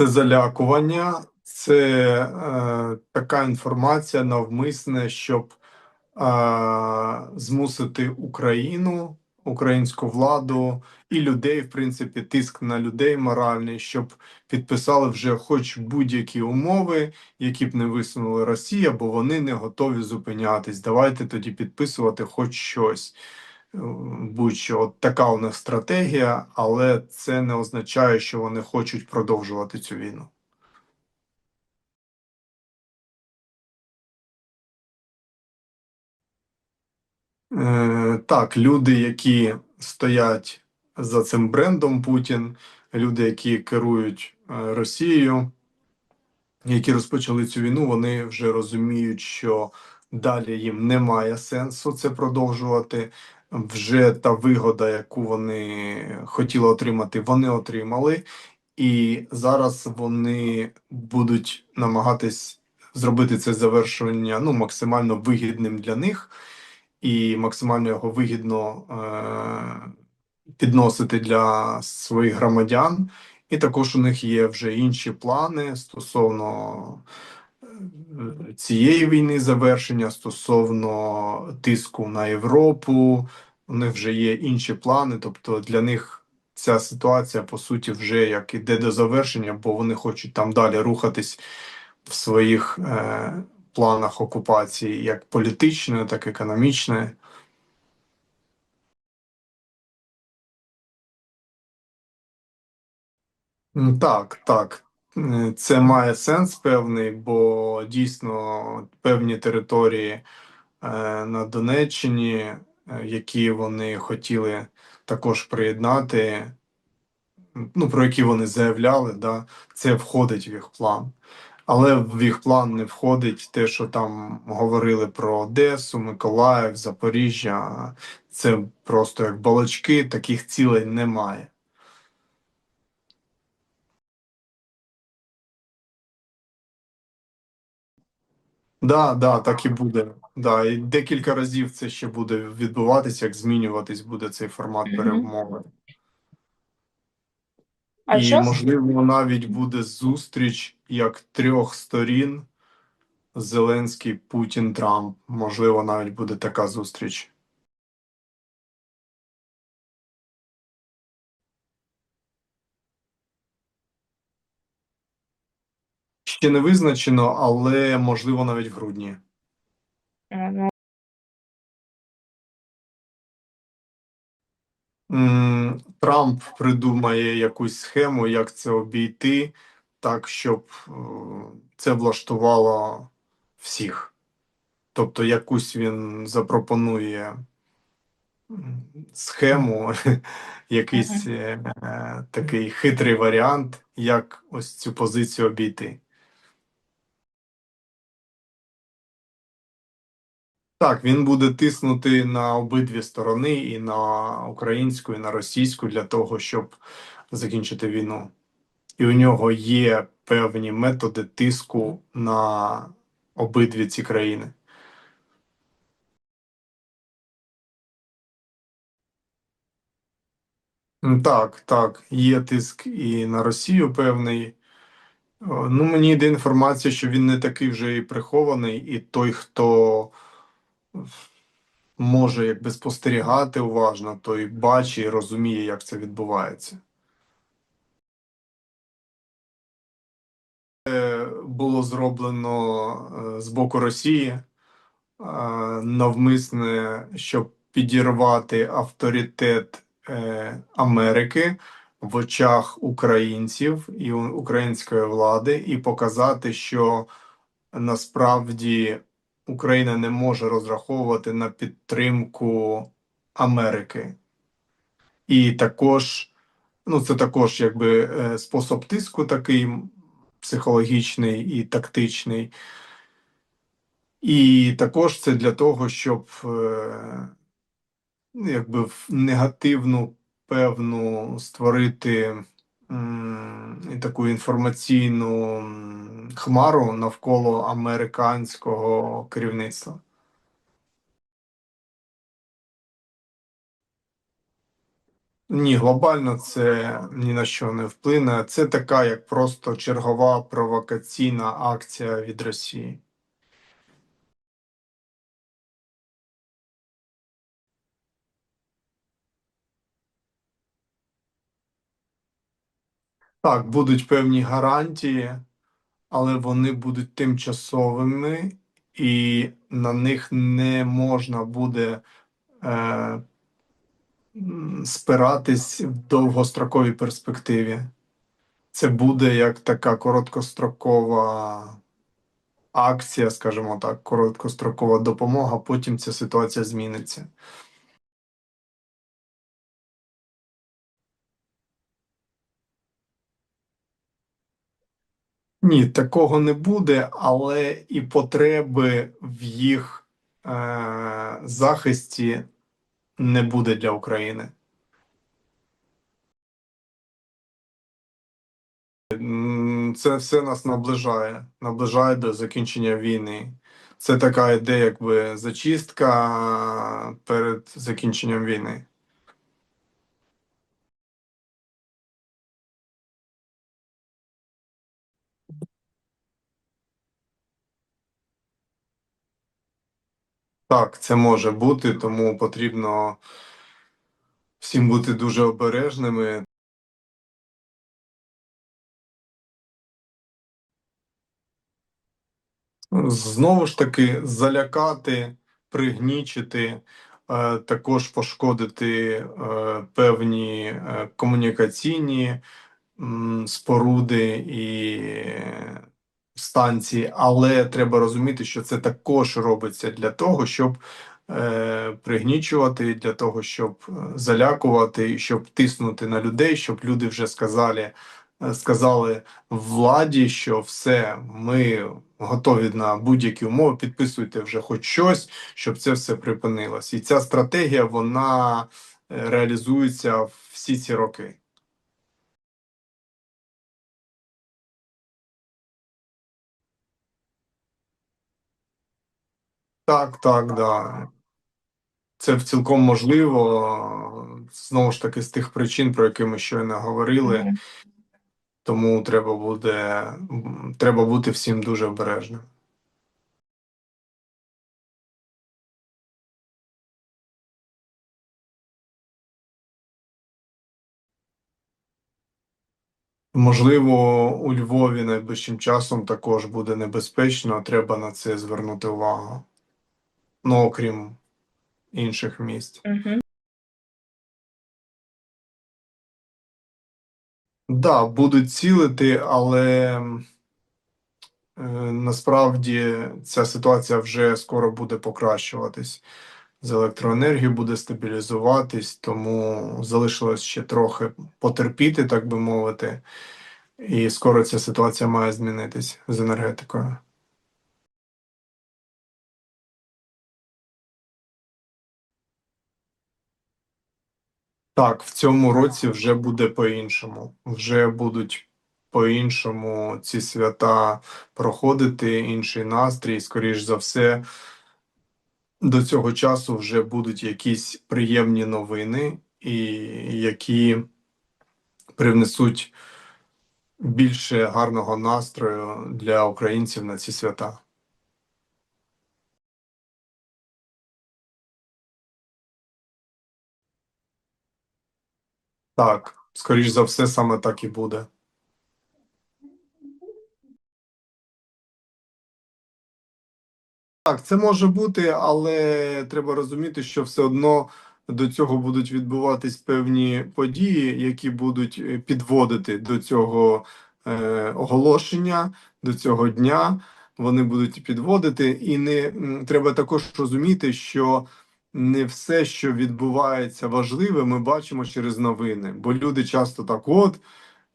Це залякування, це е, така інформація навмисне, щоб е, змусити Україну, українську владу і людей, в принципі, тиск на людей моральний, щоб підписали вже хоч будь-які умови, які б не висунула Росія, бо вони не готові зупинятись. Давайте тоді підписувати хоч щось. Будь-що от така у них стратегія, але це не означає, що вони хочуть продовжувати цю війну. Е, Так, люди, які стоять за цим брендом Путін, люди, які керують е, Росією, які розпочали цю війну, вони вже розуміють, що далі їм немає сенсу це продовжувати. Вже та вигода, яку вони хотіли отримати, вони отримали, і зараз вони будуть намагатись зробити це завершення ну, максимально вигідним для них і максимально його вигідно е, підносити для своїх громадян. І також у них є вже інші плани стосовно цієї війни завершення, стосовно тиску на Європу. У них вже є інші плани, тобто для них ця ситуація по суті вже як іде до завершення, бо вони хочуть там далі рухатись в своїх е, планах окупації, як політичної, так і економічної. Так, так. Е, Це має сенс певний, бо дійсно певні території е, на Донеччині, е, які вони хотіли також приєднати, ну про які вони заявляли, да, це входить в їх план. Але в їх план не входить те, що там говорили про Одесу, Миколаїв, Запоріжжя. Це просто як балачки, таких цілей немає. Да, да, так і буде. Да, і декілька разів це ще буде відбуватися, як змінюватись буде цей формат Мгм. перемови. А І, що з- можливо, навіть буде зустріч як трьох сторін: Зеленський, Путін, Трамп. Можливо, навіть буде така зустріч. Ще не визначено, але можливо навіть в грудні. Ну, Трамп придумає якусь схему, як це обійти, так, щоб це влаштувало всіх. Тобто, якусь він запропонує схему, якийсь е, такий хитрий варіант, як ось цю позицію обійти. Так, він буде тиснути на обидві сторони, і на українську, і на російську, для того, щоб закінчити війну. І у нього є певні методи тиску на обидві ці країни. Так, так, є тиск і на Росію певний. Ну, мені йде інформація, що він не такий вже і прихований, і той, хто може якби спостерігати уважно, той бачить і розуміє, як це відбувається. Е, Було зроблено е, з боку Росії е, навмисне, щоб підірвати авторитет Америки в очах українців і української влади, і показати, що насправді Україна не може розраховувати на підтримку Америки. І також, ну це також якби е, спосіб тиску такий психологічний і тактичний. І також це для того, щоб е, ну, якби в негативну певну створити таку інформаційну хмару навколо американського керівництва. Ні, глобально це ні на що не вплине. Це така, як просто чергова провокаційна акція від Росії. Так, будуть певні гарантії, але вони будуть тимчасовими, і на них не можна буде е, спиратись в довгостроковій перспективі. Це буде як така короткострокова акція, скажімо так, короткострокова допомога, потім ця ситуація зміниться. Ні, такого не буде, але і потреби в їх е, захисті не буде для України. Це все нас наближає, наближає до закінчення війни. Це така йде, якби зачистка перед закінченням війни. Так, це може бути, тому потрібно всім бути дуже обережними. Знову ж таки, залякати, пригнічити, е, також пошкодити е, певні е, комунікаційні споруди і станції, але треба розуміти, що це також робиться для того, щоб е, пригнічувати, для того, щоб е, залякувати, щоб тиснути на людей, щоб люди вже сказали, е, сказали владі, що все, ми готові на будь-які умови, підписуйте вже хоч щось, щоб це все припинилось. І ця стратегія вона е, реалізується всі ці роки. Так, так, да. Це цілком можливо, знову ж таки, з тих причин, про які ми щойно говорили, тому треба буде, треба бути всім дуже обережним. Можливо, у Львові найближчим часом також буде небезпечно, треба на це звернути увагу. Ну, окрім інших місць. Мгм. Да, будуть цілити, але е, насправді ця ситуація вже скоро буде покращуватись. З електроенергією буде стабілізуватись, тому залишилось ще трохи потерпіти, так би мовити, і скоро ця ситуація має змінитись з енергетикою. Так, в цьому році вже буде по-іншому. Вже будуть по-іншому ці свята проходити, інший настрій, скоріш за все. До цього часу вже будуть якісь приємні новини, і які привнесуть більше гарного настрою для українців на ці свята. Так, скоріш за все, саме так і буде. Так, це може бути, але треба розуміти, що все одно до цього будуть відбуватись певні події, які будуть е, підводити до цього е, оголошення, до цього дня. Вони будуть підводити, і не треба також розуміти, що не все, що відбувається важливе, ми бачимо через новини. Бо люди часто так, от.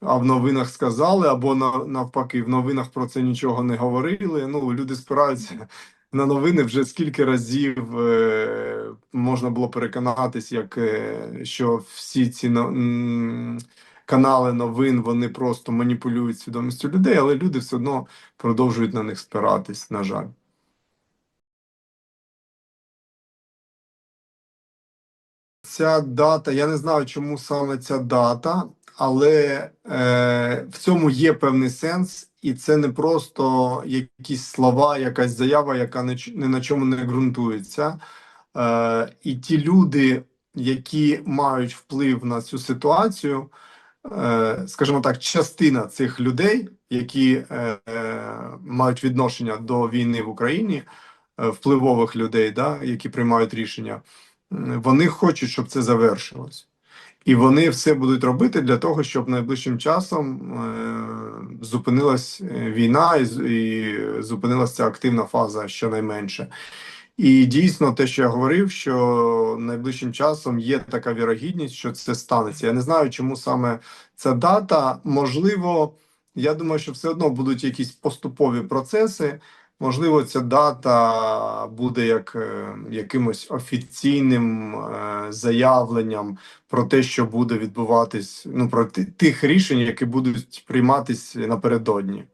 А в новинах сказали, або на- навпаки, в новинах про це нічого не говорили. Ну, люди спираються на новини вже скільки разів е, можна було переконатись, як е, що всі ці но- м, канали новин вони просто маніпулюють свідомістю людей, але люди все одно продовжують на них спиратись, на жаль. Ця дата, я не знаю, чому саме ця дата, але е, в цьому є певний сенс, і це не просто якісь слова, якась заява, яка не, ні на чому не ґрунтується. Е, і ті люди, які мають вплив на цю ситуацію, е, скажімо так, частина цих людей, які е, е, мають відношення до війни в Україні, е, впливових людей, да, які приймають рішення, вони хочуть, щоб це завершилось. І вони все будуть робити для того, щоб найближчим часом е, зупинилась е, війна і, і зупинилася активна фаза щонайменше. І дійсно, те, що я говорив, що найближчим часом є така вірогідність, що це станеться. Я не знаю, чому саме ця дата. Можливо, я думаю, що все одно будуть якісь поступові процеси. Можливо, ця дата буде як е, якимось офіційним е, заявленням про те, що буде відбуватись, ну про тих рішень, які будуть прийматись напередодні.